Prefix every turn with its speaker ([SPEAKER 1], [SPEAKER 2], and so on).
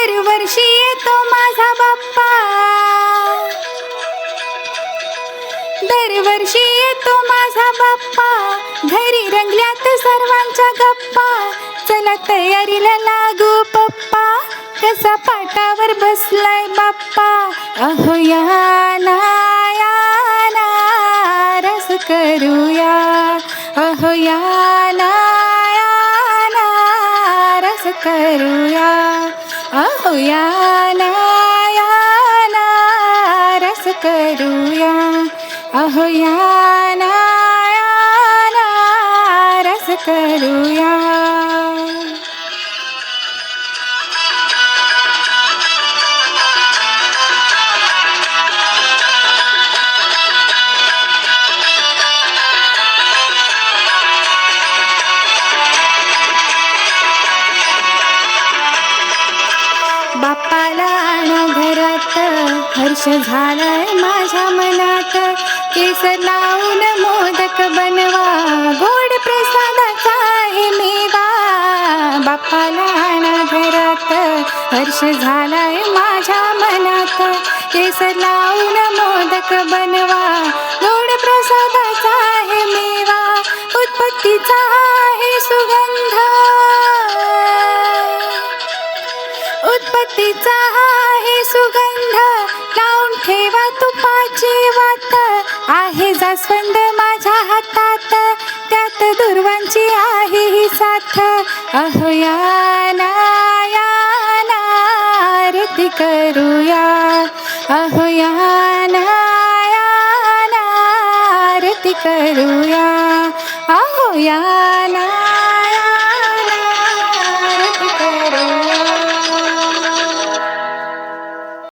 [SPEAKER 1] दरवर्षी येतो माझा बाप्पा. दरवर्षी येतो माझा बाप्पा. घरी रंगल्यात सर्वांच्या गप्पा. चला तयारीला लागू पप्पा. कसा पाटावर बसलाय बाप्पा. अहो या ना रस करूया. अहो या या ना रस करूया. अहो या ना रस करूया. अहो या ना ना रस करूया. बाप्पाला आणा घरात. हर्ष झालाय माझ्या मनात. केस लावून मोदक बनवा. गोड प्रसादाचा आहे मेवा. बाप्पाला आणा घरात. हर्ष झालाय माझ्या मनात. केस लावून मोदक बनवा. गोड प्रसादाचा आहे मेवा. उत्पत्तीचा आहे सुगंध. तिचा आहे सुगंध. लावून ठेवा तुपाची वात. आहे जास्वंद माझ्या हातात. त्यात दुर्वांची आहे ही साथ. अहो या ना आरती करूया. अहो या आरती करूया.